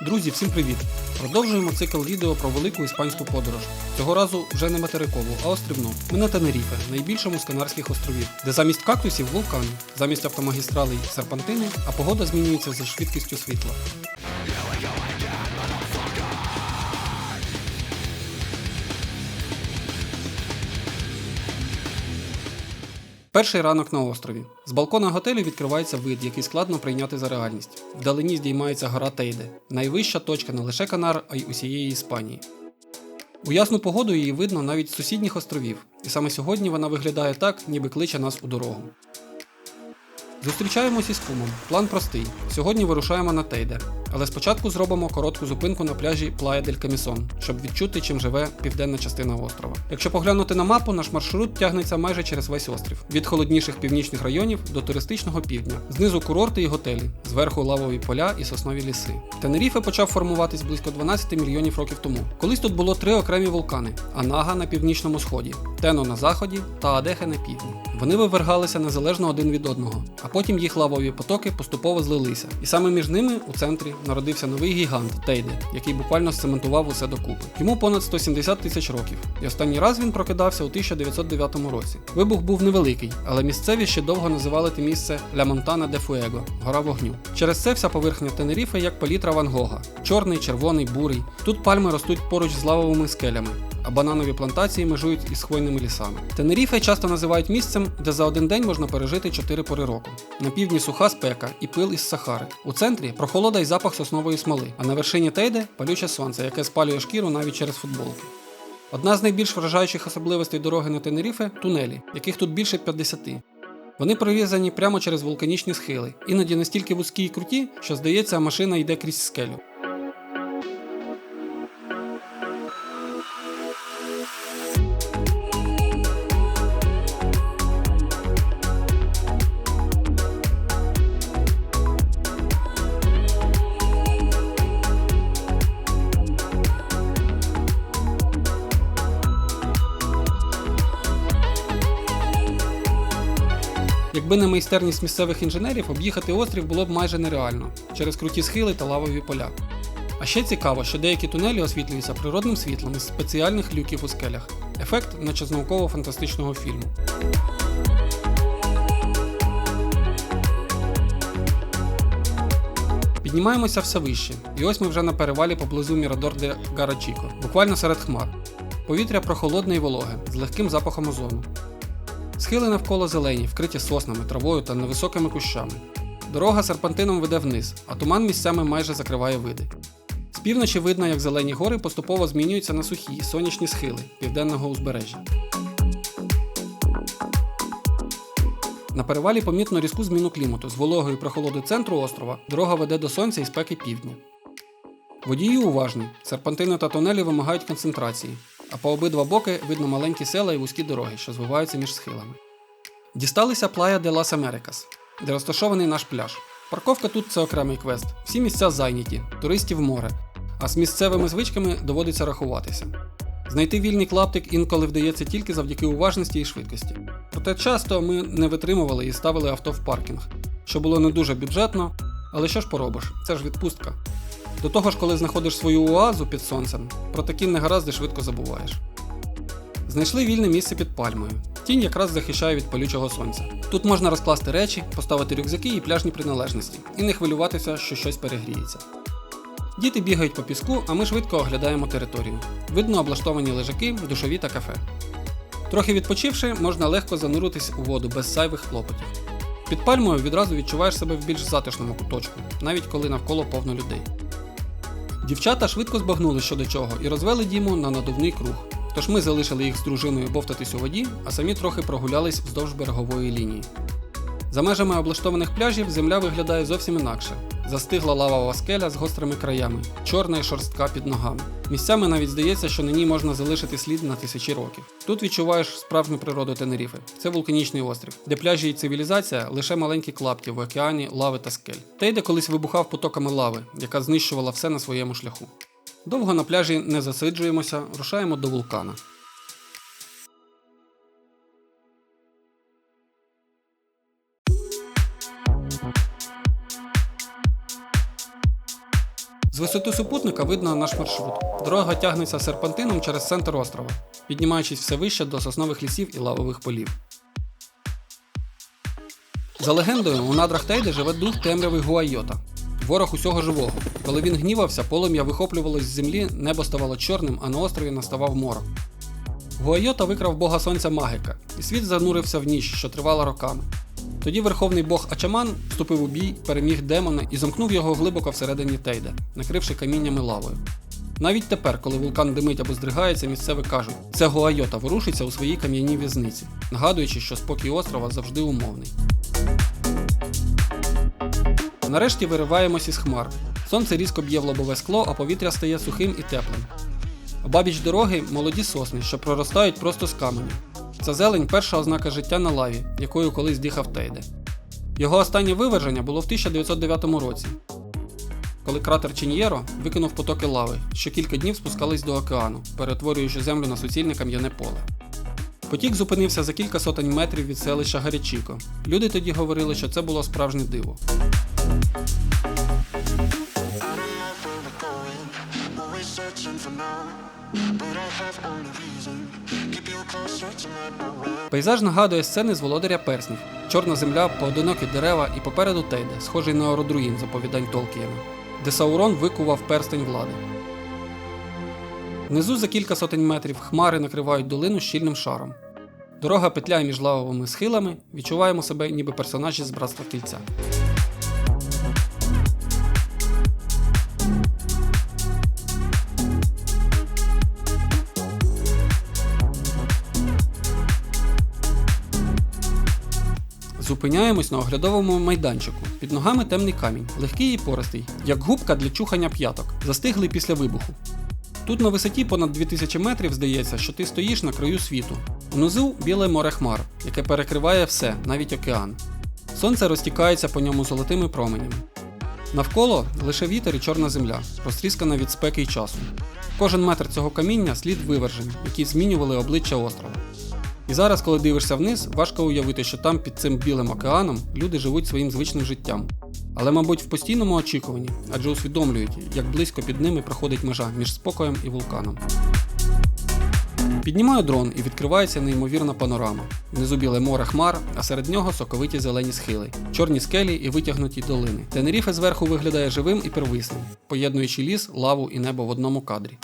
Друзі, всім привіт! Продовжуємо цикл відео про велику іспанську подорож. Цього разу вже не материкову, а острівну. Ми на Тенеріфе, найбільшому з Канарських островів, де замість кактусів вулкани, замість автомагістралей серпантини, а погода змінюється за швидкістю світла. Перший ранок на острові. З балкона готелю відкривається вид, який складно прийняти за реальність. Вдалині здіймається гора Тейде, найвища точка не лише Канар, а й усієї Іспанії. У ясну погоду її видно навіть з сусідніх островів, і саме сьогодні вона виглядає так, ніби кличе нас у дорогу. Зустрічаємось із кумом. План простий. Сьогодні вирушаємо на Тейде, але спочатку зробимо коротку зупинку на пляжі Плая дель Камісон, щоб відчути, чим живе південна частина острова. Якщо поглянути на мапу, наш маршрут тягнеться майже через весь острів, від холодніших північних районів до туристичного півдня. Знизу курорти і готелі, зверху лавові поля і соснові ліси. Тенеріфе почав формуватись близько 12 мільйонів років тому. Колись тут було три окремі вулкани: Анага на північному сході, Тено на заході та Адехе на півдні. Вони вивергалися незалежно один від одного, а потім їх лавові потоки поступово злилися. І саме між ними у центрі народився новий гігант Тейде, який буквально сцементував усе докупи. Йому понад 170 тисяч років. І останній раз він прокидався у 1909 році. Вибух був невеликий, але місцеві ще довго називали те місце Ля Монтана де Фуего гора вогню. Через це вся поверхня Тенеріфи як палітра Ван Гога. Чорний, червоний, бурий. Тут пальми ростуть поруч з лавовими скелями, бананові плантації межують із хвойними лісами. Тенеріфе часто називають місцем, де за один день можна пережити 4 пори року. На півдні суха спека і пил із Сахари. У центрі прохолода й запах соснової смоли, а на вершині Тейде палюче сонце, яке спалює шкіру навіть через футболки. Одна з найбільш вражаючих особливостей дороги на Тенеріфе тунелі, яких тут більше 50. Вони прорізані прямо через вулканічні схили, іноді настільки вузькі і круті, що здається, машина йде крізь скелю. Не майстерність місцевих інженерів, об'їхати острів було б майже нереально через круті схили та лавові поля. А ще цікаво, що деякі тунелі освітлюються природним світлом із спеціальних люків у скелях. Ефект, наче з науково-фантастичного фільму. Піднімаємося все вище, і ось ми вже на перевалі поблизу Мірадор де Гарачіко, буквально серед хмар. Повітря прохолодне і вологе, з легким запахом озону. Схили навколо зелені, вкриті соснами, травою та невисокими кущами. Дорога серпантином веде вниз, а туман місцями майже закриває види. З півночі видно, як зелені гори поступово змінюються на сухі, сонячні схили південного узбережжя. На перевалі помітно різку зміну клімату. З вологою і прохолодою центру острова дорога веде до сонця і спеки півдня. Водії уважні, серпантини та тунелі вимагають концентрації, а по обидва боки видно маленькі села і вузькі дороги, що звиваються між схилами. Дісталися Плая де Лас Америкас, де розташований наш пляж. Парковка тут це окремий квест. Всі місця зайняті, туристів море, а з місцевими звичками доводиться рахуватися. Знайти вільний клаптик інколи вдається тільки завдяки уважності і швидкості. Проте часто ми не витримували і ставили авто в паркінг, що було не дуже бюджетно, але що ж поробиш, це ж відпустка. До того ж, коли знаходиш свою оазу під сонцем, про такі негаразди швидко забуваєш. Знайшли вільне місце під пальмою. Тінь якраз захищає від палючого сонця. Тут можна розкласти речі, поставити рюкзаки і пляжні приналежності, і не хвилюватися, що щось перегріється. Діти бігають по піску, а ми швидко оглядаємо територію. Видно облаштовані лежаки, душові та кафе. Трохи відпочивши, можна легко зануритись у воду без зайвих клопотів. Під пальмою відразу відчуваєш себе в більш затишному куточку, навіть коли навколо повно людей. Дівчата швидко збагнули що до чого і розвели Діму на надувний круг. Тож ми залишили їх з дружиною бовтатись у воді, а самі трохи прогулялись вздовж берегової лінії. За межами облаштованих пляжів земля виглядає зовсім інакше. Застигла лавова скеля з гострими краями, чорна й шорстка під ногами. Місцями навіть здається, що на ній можна залишити слід на тисячі років. Тут відчуваєш справжню природу Тенеріфи. Це вулканічний острів, де пляжі і цивілізація лише маленькі клапті в океані лави та скель. Тейде колись вибухав потоками лави, яка знищувала все на своєму шляху. Довго на пляжі не засиджуємося, рушаємо до вулкана. З висоти супутника видно наш маршрут. Дорога тягнеться серпантином через центр острова, піднімаючись все вище до соснових лісів і лавових полів. За легендою, у надрах Тейди живе дух темряви Гуайота, ворог усього живого. Коли він гнівався, полум'я вихоплювалось з землі, небо ставало чорним, а на острові наставав морок. Гуайота викрав бога сонця Магика, і світ занурився в ніч, що тривала роками. Тоді верховний бог Ачаман вступив у бій, переміг демона і замкнув його глибоко всередині Тейде, накривши каміннями лавою. Навіть тепер, коли вулкан димить або здригається, місцеві кажуть, це Гуайота ворушиться у своїй кам'яній в'язниці, нагадуючи, що спокій острова завжди умовний. Нарешті вириваємось із хмар. Сонце різко б'є в лобове скло, а повітря стає сухим і теплим. Обабіч дороги молоді сосни, що проростають просто з каменю. Ця зелень перша ознака життя на лаві, якою колись дихав Тейде. Його останнє виверження було в 1909 році, коли кратер Чіньєро викинув потоки лави, що кілька днів спускались до океану, перетворюючи землю на суцільне кам'яне поле. Потік зупинився за кілька сотень метрів від селища Гарячіко. Люди тоді говорили, що це було справжнє диво. Пейзаж нагадує сцени з володаря перснів, чорна земля, поодинокі дерева і попереду Тейде, схожий на Ородруїн з оповідань Толкієна, де Саурон викував перстень влади. Внизу за кілька сотень метрів хмари накривають долину щільним шаром. Дорога петляє між лавовими схилами, відчуваємо себе ніби персонажі з братства кільця. Зупиняємось на оглядовому майданчику. Під ногами темний камінь, легкий і пористий, як губка для чухання п'яток, застиглий після вибуху. Тут на висоті понад 2000 метрів здається, що ти стоїш на краю світу. Внизу біле море хмар, яке перекриває все, навіть океан. Сонце розтікається по ньому золотими променями. Навколо лише вітер і чорна земля, розтріскана від спеки й часу. Кожен метр цього каміння слід вивержень, які змінювали обличчя острова. І зараз, коли дивишся вниз, важко уявити, що там під цим білим океаном люди живуть своїм звичним життям. Але, мабуть, в постійному очікуванні, адже усвідомлюють, як близько під ними проходить межа між спокоєм і вулканом. Піднімаю дрон і відкривається неймовірна панорама. Внизу біле море хмар, а серед нього соковиті зелені схили, чорні скелі і витягнуті долини. Тенеріфе зверху виглядає живим і первисним, поєднуючи ліс, лаву і небо в одному кадрі.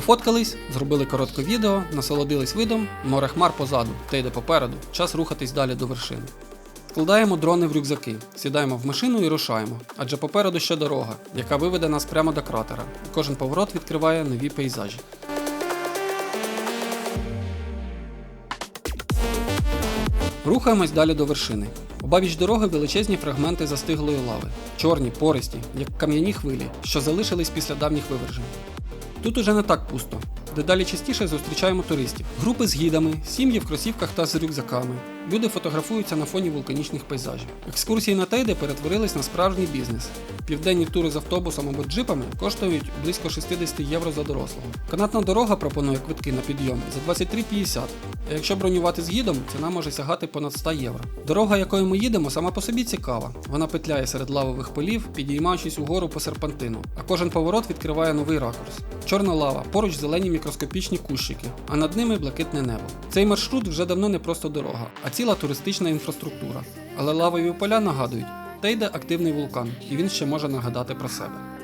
Пофоткались, зробили коротке відео, насолодились видом, море хмар позаду, та йде попереду, час рухатись далі до вершини. Складаємо дрони в рюкзаки, сідаємо в машину і рушаємо, адже попереду ще дорога, яка виведе нас прямо до кратера, кожен поворот відкриває нові пейзажі. Рухаємось далі до вершини. Обабіч дороги величезні фрагменти застиглої лави, чорні, пористі, як кам'яні хвилі, що залишились після давніх вивержень. Тут уже не так пусто. Дедалі частіше зустрічаємо туристів, групи з гідами, сім'ї в кросівках та з рюкзаками. Люди фотографуються на фоні вулканічних пейзажів. Екскурсії на Тейде перетворились на справжній бізнес. Південні тури з автобусом або джипами коштують близько 60 євро за дорослого. Канатна дорога пропонує квитки на підйом за 23,50, а якщо бронювати з гідом, ціна може сягати понад 100 євро. Дорога, якою ми їдемо, сама по собі цікава. Вона петляє серед лавових полів, підіймаючись угору по серпантину, а кожен поворот відкриває новий ракурс. Чорна лава, поруч зелені мікроскопічні кущики, а над ними блакитне небо. Цей маршрут вже давно не просто дорога, ціла туристична інфраструктура. Але лавові поля нагадують, Тейде активний вулкан, і він ще може нагадати про себе.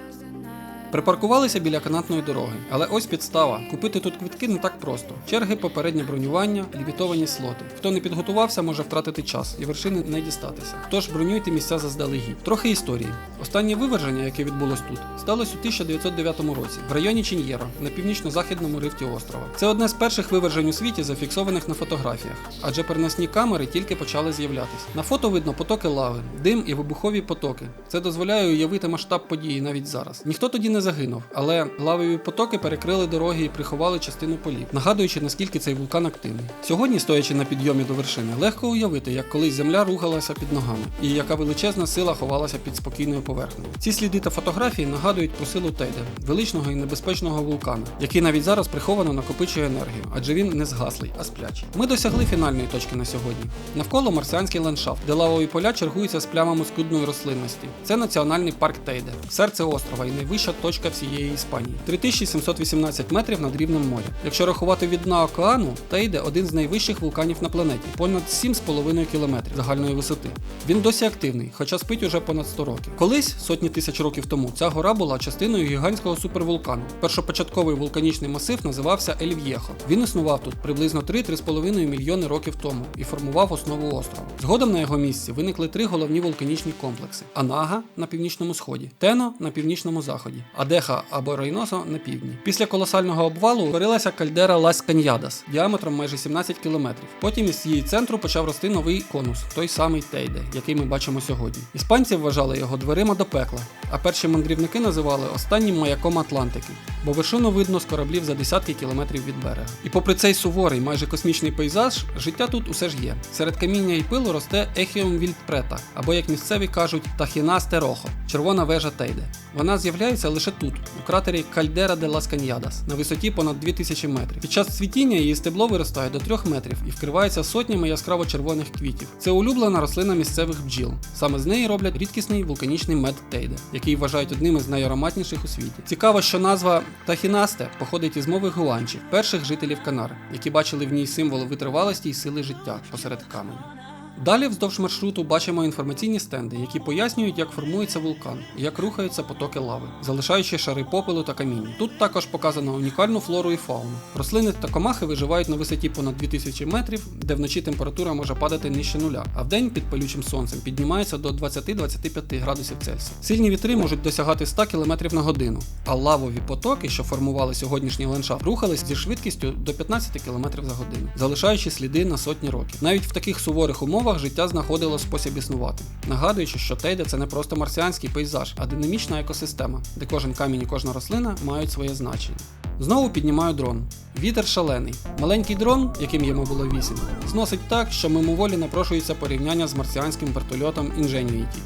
Припаркувалися біля канатної дороги, але ось підстава. Купити тут квитки не так просто. Черги, попереднє бронювання, лімітовані слоти. Хто не підготувався, може втратити час і вершини не дістатися. Тож бронюйте місця заздалегідь. Трохи історії. Останнє виверження, яке відбулось тут, сталося у 1909 році в районі Чін'єро на північно-західному рифті острова. Це одне з перших вивержень у світі, зафіксованих на фотографіях, адже переносні камери тільки почали з'являтися. На фото видно потоки лави, дим і вибухові потоки. Це дозволяє уявити масштаб події навіть зараз. Ніхто тоді не загинув, але лавові потоки перекрили дороги і приховали частину полів, нагадуючи наскільки цей вулкан активний. Сьогодні, стоячи на підйомі до вершини, легко уявити, як колись земля рухалася під ногами, і яка величезна сила ховалася під спокійною поверхнею. Ці сліди та фотографії нагадують про силу Тейде, величного і небезпечного вулкана, який навіть зараз приховано накопичує енергію, адже він не згаслий, а сплячий. Ми досягли фінальної точки на сьогодні. Навколо марсіанський ландшафт, де лавові поля чергуються з плямами скудної рослинності. Це національний парк Тейде, серце острова і найвища точка всієї Іспанії 3718 метрів над рівнем моря. Якщо рахувати від дна океану, Тейде один з найвищих вулканів на планеті, понад 7,5 кілометрів загальної висоти. Він досі активний, хоча спить уже понад 100 років. Колись, сотні тисяч років тому, ця гора була частиною гігантського супервулкану. Першопочатковий вулканічний масив називався Ельв'єхо. Він існував тут приблизно 3-3,5 мільйони років тому і формував основу острова. Згодом на його місці виникли три головні вулканічні комплекси: Анага на північному сході, Тено на північному заході, Адеха або Рейносо на півдні. Після колосального обвалу утворилася кальдера Лас Каньядас діаметром майже 17 кілометрів. Потім із її центру почав рости новий конус, той самий Тейде, який ми бачимо сьогодні. Іспанці вважали його дверима до пекла, а перші мандрівники називали останнім маяком Атлантики, бо вершину видно з кораблів за десятки кілометрів від берега. І попри цей суворий, майже космічний пейзаж, життя тут усе ж є. Серед каміння і пилу росте Ехіум Вільдпрета, або як місцеві кажуть, Тахіна Стерохо, червона вежа Тейде. Вона з'являється лише тут, у кратері Кальдера де Лас Каньядас, на висоті понад 2000 метрів. Під час цвітіння її стебло виростає до 3 метрів і вкривається сотнями яскраво-червоних квітів. Це улюблена рослина місцевих бджіл. Саме з неї роблять рідкісний вулканічний мед Тейде, який вважають одним із найароматніших у світі. Цікаво, що назва Тахінасте походить із мови гуанчів, перших жителів Канари, які бачили в ній символ витривалості і сили життя посеред каменю. Далі вздовж маршруту бачимо інформаційні стенди, які пояснюють, як формується вулкан як рухаються потоки лави, залишаючи шари попелу та каміння. Тут також показано унікальну флору і фауну. Рослини та комахи виживають на висоті понад 2000 метрів, де вночі температура може падати нижче нуля, а вдень під палючим сонцем піднімається до 20-25 градусів Цельсія. Сильні вітри можуть досягати 100 км на годину, а лавові потоки, що формували сьогоднішній ландшафт, рухались зі швидкістю до 15 км за годину, залишаючи сліди на сотні років. Навіть в таких суворих умовах життя знаходило спосіб існувати, нагадуючи, що Тейде це не просто марсіанський пейзаж, а динамічна екосистема, де кожен камінь і кожна рослина мають своє значення. Знову піднімаю дрон. Вітер шалений. Маленький дрон, яким йому було 8, зносить так, що мимоволі напрошується порівняння з марсіанським вертольотом Ingenuity,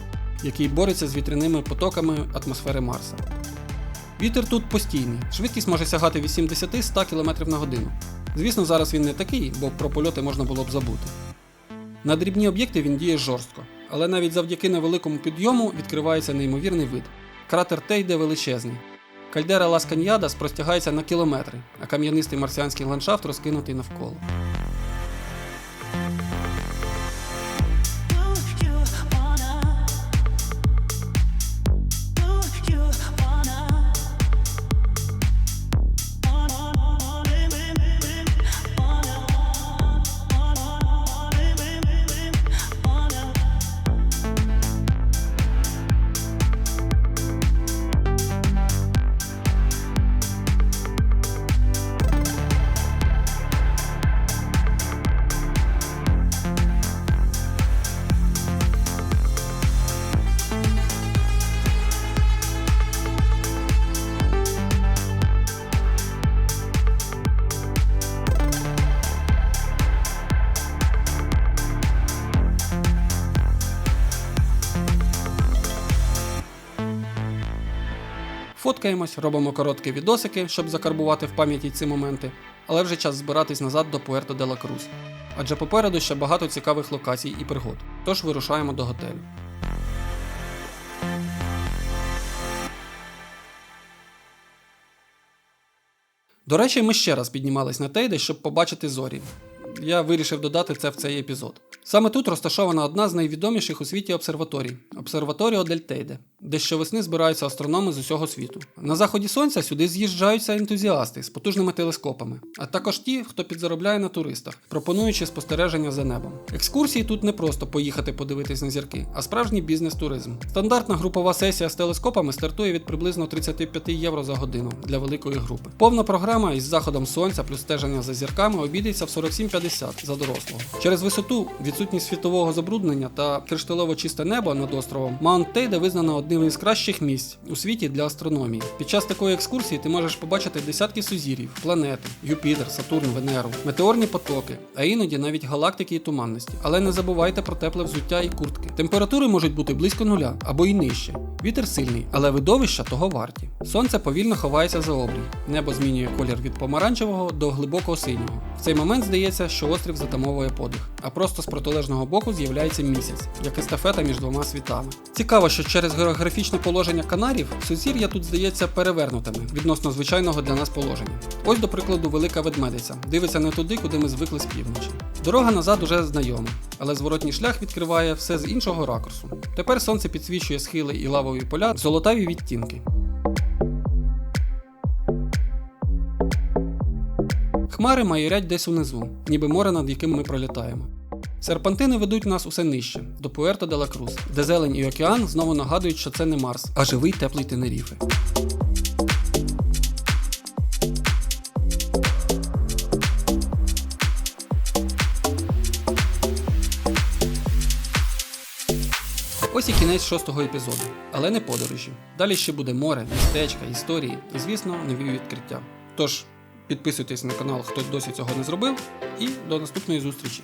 який бореться з вітряними потоками атмосфери Марса. Вітер тут постійний, швидкість може сягати від 70-100 км на годину. Звісно, зараз він не такий, бо про польоти можна було б забути. На дрібні об'єкти він діє жорстко, але навіть завдяки невеликому підйому відкривається неймовірний вид. Кратер Тейде величезний. Кальдера Ласканьяда спростягається на кілометри, а кам'янистий марсіанський ландшафт розкинутий навколо. Фоткаємось, робимо короткі відосики, щоб закарбувати в пам'яті ці моменти, але вже час збиратись назад до Пуерто де ла Крус. Адже попереду ще багато цікавих локацій і пригод. Тож вирушаємо до готелю. До речі, ми ще раз піднімались на Тейде, щоб побачити зорі. я вирішив додати це в цей епізод. Саме тут розташована одна з найвідоміших у світі обсерваторій обсерваторіо Дель Тейде, де щовесни збираються астрономи з усього світу. На заході сонця сюди з'їжджаються ентузіасти з потужними телескопами, а також ті, хто підзаробляє на туристах, пропонуючи спостереження за небом. Екскурсії тут не просто поїхати подивитись на зірки, а справжній бізнес-туризм. Стандартна групова сесія з телескопами стартує від приблизно 35 євро за годину для великої групи. Повна програма із заходом сонця плюс стеження за зірками обійдеться в 47,50 за дорослого. Через висоту, відсутність світового забруднення та кришталево чисте небо над островом, Маунт Тейде визнано одним із кращих місць у світі для астрономії. Під час такої екскурсії ти можеш побачити десятки сузір'їв, планети, Юпітер, Сатурн, Венеру, метеорні потоки, а іноді навіть галактики і туманності. Але не забувайте про тепле взуття і куртки. Температури можуть бути близько нуля або й нижче. Вітер сильний, але видовища того варті. Сонце повільно ховається за обрій. Небо змінює колір від помаранчевого до глибокого синього. В цей момент здається, що острів затамовує подих, а просто з протилежного боку з'являється місяць, як естафета між двома світами. Цікаво, що через географічне положення канарів сузір'я тут здається перевернутими відносно звичайного для нас положення. Ось, до прикладу, велика ведмедиця дивиться не туди, куди ми звикли з півночі. Дорога назад уже знайома, але зворотній шлях відкриває все з іншого ракурсу. Тепер сонце підсвічує схили і лавові поля золотаві відтінки. Хмари майорять десь унизу, ніби море, над яким ми пролітаємо. Серпантини ведуть нас усе нижче, до Пуерто де ла де зелень і океан знову нагадують, що це не Марс, а живий теплий Тенеріфе. Ось і кінець шостого епізоду, але не подорожі. Далі ще буде море, містечка, історії і, звісно, нові відкриття. Тож підписуйтесь на канал, хто досі цього не зробив, і до наступної зустрічі.